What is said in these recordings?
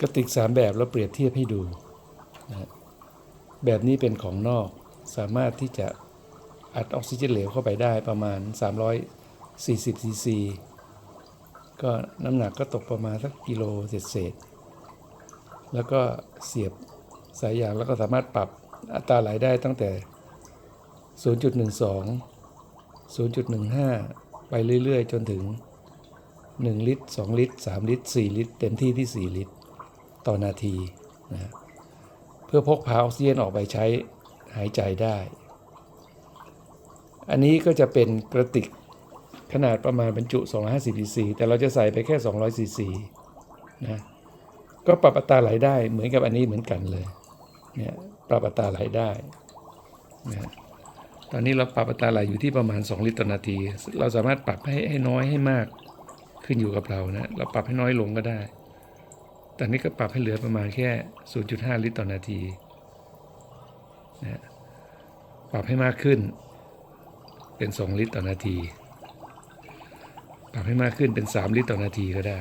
กระติกสามแบบเราเปรียบเทียบให้ดูนะแบบนี้เป็นของนอกสามารถที่จะอัดออกซิเจนเหลวเข้าไปได้ประมาณ 340ซีซีก็น้ำหนักก็ตกประมาณสักกิโลเศษๆแล้วก็เสียบสายยางแล้วก็สามารถปรับอัตราไหลได้ตั้งแต่ 0.12 0.15 ไปเรื่อยๆ จนถึง 1 ลิตร 2 ลิตร 3 ลิตร 4 ลิตร เต็มที่ที่ 4 ลิตร ต่อนาทีนะเพื่อพกพาออกซิเจนออกไปใช้หายใจได้ อันนี้ก็จะเป็นกระติกขนาดประมาณบรรจุ 250 cc แต่เราจะใส่ไปแค่ 200 cc นะก็ปรับอัตราไหลได้เหมือนกับอันนี้เหมือนกันเลยเนี่ยปรับอัตราไหลได้นะตอนนี้เราปรับอัตราไหลอยู่ที่ประมาณ 2 ลิตรต่อนาที เราสามารถปรับให้ให้น้อยให้มากขึ้นอยู่กับเรานะ เราปรับให้น้อยลงก็ได้ ตอนนี้ก็ปรับให้เหลือประมาณแค่ 0.5 ลิตรต่อนาทีนะปรับให้มากขึ้น เป็น 2 ลิตรต่อนาที ปรับให้มากขึ้นเป็น 3 ลิตรต่อนาทีก็ได้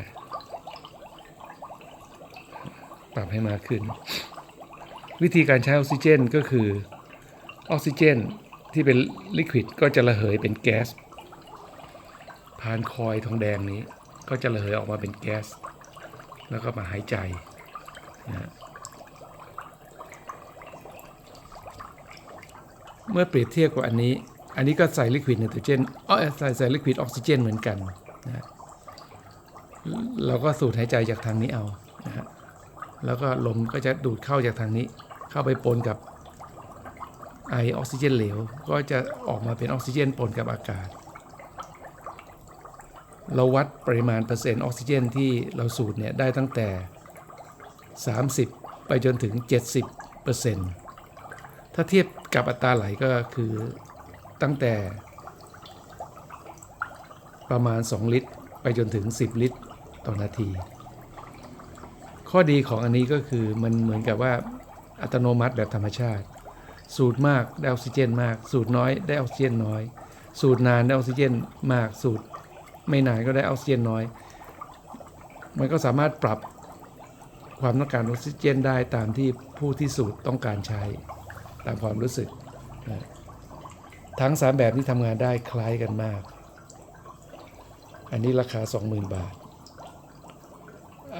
ปรับให้มากขึ้น วิธีการใช้ออกซิเจนก็คือออกซิเจนที่เป็นลิควิดก็จะระเหยเป็นแก๊สผ่านคอยทองแดงนี้ก็จะระเหยออกมาเป็นแก๊ส แล้วก็มาหายใจนะเมื่อเปรียบเทียบกับอันนี้ อันนี้ก็ใส่ลิควิดไนโตรเจนอ๋อใส่ใส่ลิควิดออกซิเจนเหมือนกันนะฮะเราก็สูดหายใจจากทางนี้เอานะฮะแล้วก็ลมก็จะดูดเข้าจากทางนี้ เข้าไปปนกับไอออกซิเจนเหลว ก็จะออกมาเป็นออกซิเจนปนกับอากาศ เราวัดปริมาณเปอร์เซ็นต์ออกซิเจนที่เราสูดเนี่ยได้ตั้งแต่ 30 ไปจนถึง 70เปอร์เซ็นต์ถ้าเทียบกับอัตราไหลก็คือตั้งแต่ ประมาณ 2 ลิตร ไปจนถึง 10 ลิตรต่อนาที ข้อดีของอันนี้ก็คือมันเหมือนกับว่าอัตโนมัติแบบธรรมชาติ สูดมากได้ออกซิเจนมาก สูดน้อยได้ออกซิเจนน้อย สูดนานได้ออกซิเจนมาก สูด ไม่นานก็ได้ออกซิเจนน้อย มันก็สามารถปรับความต้องการออกซิเจนได้ตามที่ผู้ที่สูดต้องการใช้ ตามความรู้สึก ทั้ง 3 แบบนี้ทำงานได้คล้ายกันมาก อันนี้ราคา 20,000 บาท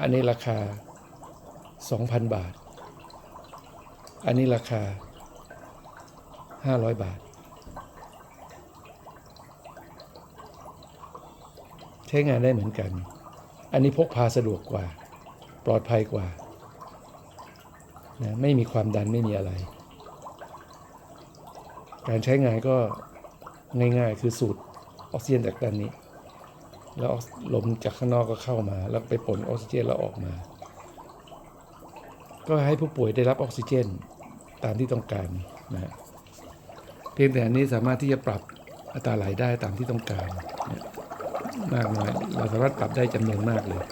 อันนี้ราคา 2,000 บาท อันนี้ราคา 500 บาท ใช้งานได้เหมือนกัน อันนี้พกพาสะดวกกว่า ปลอดภัยกว่านะไม่มีความดันไม่มีอะไร การใช้งานก็ง่ายๆ คือสูดออกซิเจนจากด้านนี้ แล้วลมจากข้างนอกก็เข้ามา แล้วไปปนออกซิเจนแล้วออกมา ก็ให้ผู้ป่วยได้รับออกซิเจนตามที่ต้องการนะฮะเพียงแต่อันนี้สามารถที่จะปรับอัตราไหลได้ตามที่ต้องการนะ มากน้อย เราสามารถปรับได้จำนวนมากเลย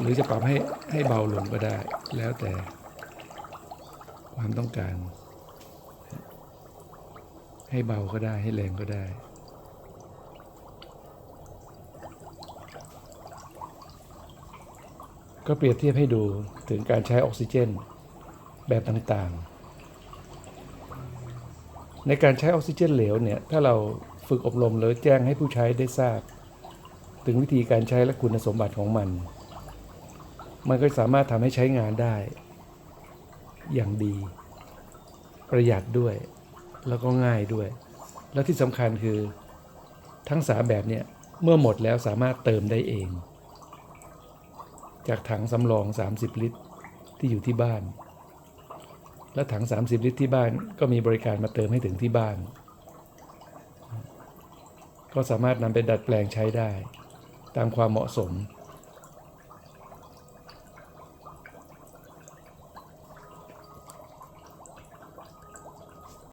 หรือจะปรับให้ให้เบาลงก็ได้ แล้วแต่ความต้องการ ให้เบาก็ได้ให้แรงก็ได้ก็เปรียบเทียบให้ดูถึงการใช้ออกซิเจนแบบต่างๆ ในการใช้ออกซิเจนเหลวเนี่ย ถ้าเรา ฝึกอบรมแล้วแจ้งให้ผู้ใช้ได้ทราบ ถึงวิธีการใช้และคุณสมบัติของมัน มันก็สามารถทำให้ใช้งานได้ อย่างดี ประหยัดด้วย แล้วก็ง่ายด้วย แล้วที่สำคัญคือทั้งสามแบบเนี่ยเมื่อหมดแล้วสามารถเติมได้เอง จากถังสำรอง 30 ลิตรที่อยู่ที่บ้าน และถัง 30 ลิตรที่บ้านก็มีบริการมาเติมให้ถึงที่บ้าน ก็สามารถนำไปดัดแปลงใช้ได้ ตามความเหมาะสม